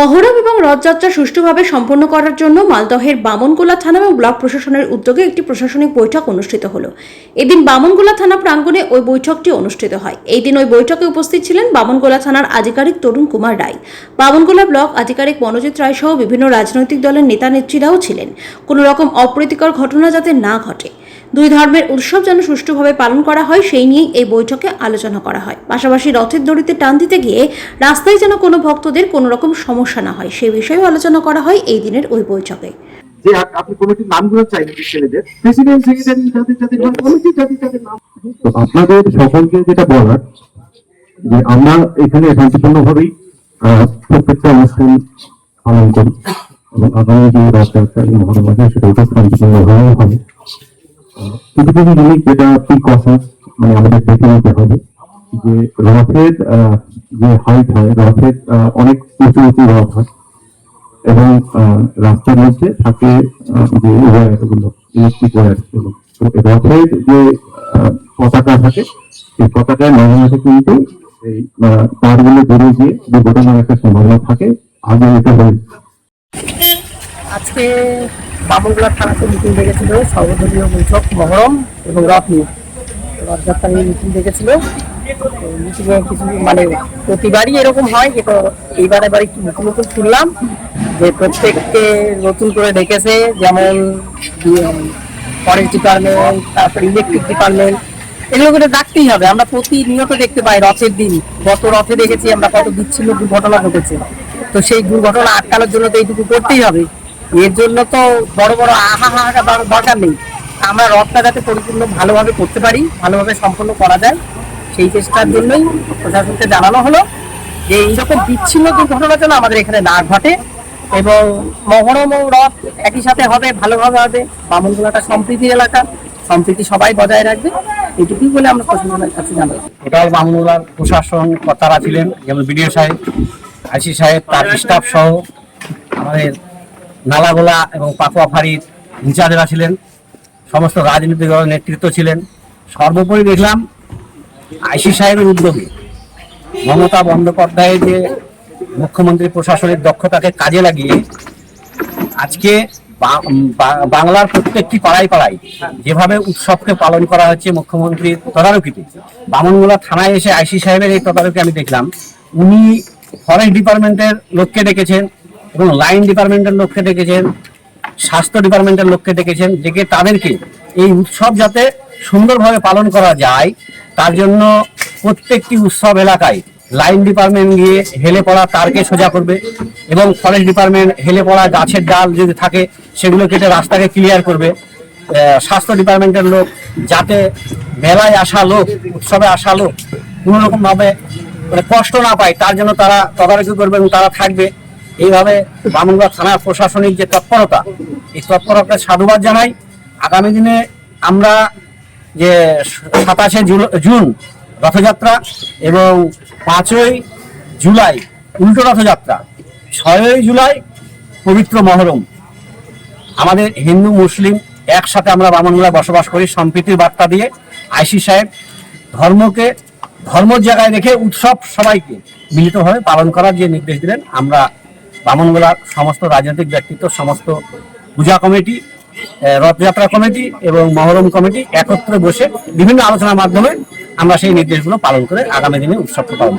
মহরম এবং রথযাত্রা সুষ্ঠুভাবে সম্পন্ন করার জন্য মালদহের বামনগোলা থানা এবং ব্লক প্রশাসনের উদ্যোগে একটি প্রশাসনিক বৈঠক অনুষ্ঠিত হলো। এদিন বামনগোলা থানা প্রাঙ্গণে ওই বৈঠকটি অনুষ্ঠিত হয়। এই দিন ওই বৈঠকে উপস্থিত ছিলেন বামনগোলা থানার আধিকারিক তরুণ কুমার রায়। বামনগোলা ব্লক আধিকারিক মনোজিৎ রায় সহ বিভিন্ন রাজনৈতিক দলের নেতা নেত্রীরাও ছিলেন। কোনো রকম অপ্রীতিকর ঘটনা যাতে না ঘটে দুই ধর্মের উৎসব যেন সুষ্ঠুভাবে পালন করা হয় সেই নিয়েই এই বৈঠকে আলোচনা করা হয়। পাশাপাশি রথের দড়িতে টান দিতে গিয়ে রাস্তায় যেন কোনো ভক্তদের কোনো রকম সমস্যা না হয় সে বিষয়েও আলোচনা করা হয় এই দিনের ওই বৈঠকে। যে আপনি কমিটির নামগুলো চাইলেন ছেলেদের। প্রেসিডেন্ট সেক্রেটারি যাদের যাদের কমিটি যাদের যাদের নাম। আপনাদের সকলকে যেটা বলার যে আমরা এখানে শান্তিপূর্ণভাবেই প্রত্যেকটা অনুষ্ঠান পালন করি। এবং আগামী যে এই আছে সেটাও হবে। কিছু জিনিস যেটা প্রিকশনস মানে আমাদের দেখে নিতে হবে যে রথের যে হাইট হয়, রথের অনেক উঁচু উঁচু রথ হয় এবং রাস্তার মধ্যে থাকে যে ওয়্যারগুলো ইলেকট্রিক ওয়্যারগুলো রথের যে পতাকা থাকে, সেই পতাকায় মাঝে মাঝে কিন্তু এই তারগুলো বেরিয়ে গিয়ে দুর্ঘটনার একটা সম্ভাবনা থাকে, আগে এটা হয়ে আজকে বাবুগোলা থানাতে মিটিং ডেকেছিল সর্বদলীয় বৈঠক, মহরম এবং রথ নিয়ে। রথযাত্রা নিয়ে মিটিং ডেকেছিল। মিটিংয়ে কিছু মানে প্রতিবারই এরকম হয় কিন্তু এইবার এবার একটু নতুন নতুন শুনলাম যে প্রত্যেককে নতুন করে ডেকেছে, যেমন ফরেস্ট ডিপার্টমেন্ট তারপর ইলেকট্রিক ডিপার্টমেন্ট এগুলো করে ডাকতেই হবে। আমরা প্রতিনিয়ত দেখতে পাই রথের দিন। গত রথে দেখেছি আমরা কত বিচ্ছিন্ন দুর্ঘটনা ঘটেছে। তো সেই দুর্ঘটনা আটকানোর জন্য তো এইটুকু করতেই হবে। এর জন্য তো বড় বড় আহা দর- দরকার নেই। আমরা রথটা যাতে পরিপূর্ণ ভালোভাবে করতে পারি, ভালোভাবে সম্পন্ন করা যায়। সেই চেষ্টার জন্যই প্রশাসনকে জানানো হলো যে এইরকম বিচ্ছিন্ন দুর্ঘটনা যেন আমাদের এখানে না ঘটে এবং মহরম ও রথ একই সাথে হবে, ভালোভাবে হবে। বামনগোলাটা সম্প্রীতির এলাকা, সম্প্রীতি সবাই বজায় রাখবে। এটুকুই বলে আমরা প্রশাসনের কাছে জানাব। এটাই বাংলার প্রশাসন কর্তারা ছিলেন, যেমন বিডিও সাহেব, আইসি সাহেব, তার স্টাফ সহ আমাদের নালাগোলা এবং পাকুয়া ফাঁড়ির ইনচার্জরা ছিলেন, সমস্ত রাজনৈতিক দলের নেতৃত্ব ছিলেন। সর্বোপরি দেখলাম আইসি সাহেবের উদ্যোগে মমতা বন্দ্যোপাধ্যায়ের যে মুখ্যমন্ত্রী প্রশাসনের দক্ষতাকে কাজে লাগিয়ে আজকে বাংলার প্রত্যেকটি পাড়ায় পাড়ায় যেভাবে উৎসবকে পালন করা হচ্ছে মুখ্যমন্ত্রীর তদারকিতে, বামনগোলা থানায় এসে আইসি সাহেবের এই তদারকি আমি দেখলাম। উনি ফরেস্ট ডিপার্টমেন্টের লোককে ডেকেছেন এবং লাইন ডিপার্টমেন্টের লোককে ডেকেছেন, স্বাস্থ্য ডিপার্টমেন্টের লোককে ডেকেছেন ডেকে তাদেরকে এই উৎসব যাতে সুন্দরভাবে পালন করা যায়, তার জন্য প্রত্যেকটি উৎসব এলাকায় লাইন ডিপার্টমেন্ট গিয়ে হেলে পড়া তারকে সোজা করবে এবং ফরেস্ট ডিপার্টমেন্ট হেলে পড়া গাছের ডাল যদি থাকে, সেগুলো কেটে রাস্তাকে ক্লিয়ার করবে। স্বাস্থ্য ডিপার্টমেন্টের লোক যাতে মেলায় আসা লোক, উৎসবে আসা লোক কোনো রকম মানে কষ্ট না পায়, তার জন্য তারা তদারকি করবে এবং তারা থাকবে। এইভাবে বামুনগা থানার প্রশাসনিক যে তৎপরতা, এই তৎপরতাকে সাধুবাদ জানাই। আগামী দিনে আমরা যে সাতাশে জুন রথযাত্রা এবং পাঁচই জুলাই উল্টো রথযাত্রা, ছয়ই জুলাই পবিত্র মহরম, আমাদের হিন্দু, মুসলিম একসাথে আমরা বামনগুলা বসবাস করি, সম্প্রীতির বার্তা দিয়ে। আইসি সাহেব ধর্মকে, ধর্মর জায়গায় রেখে উৎসব সবাইকে মিলিতভাবে পালন করার যে নির্দেশ দিলেন, আমরা বামনগোলার সমস্ত রাজনৈতিক ব্যক্তিত্ব, সমস্ত পূজা কমিটি রথযাত্রা কমিটি এবং মহরম কমিটি একত্রে বসে বিভিন্ন আলোচনার মাধ্যমে আমরা সেই নির্দেশগুলো পালন করে আগামী দিনে উৎসবকে পালন।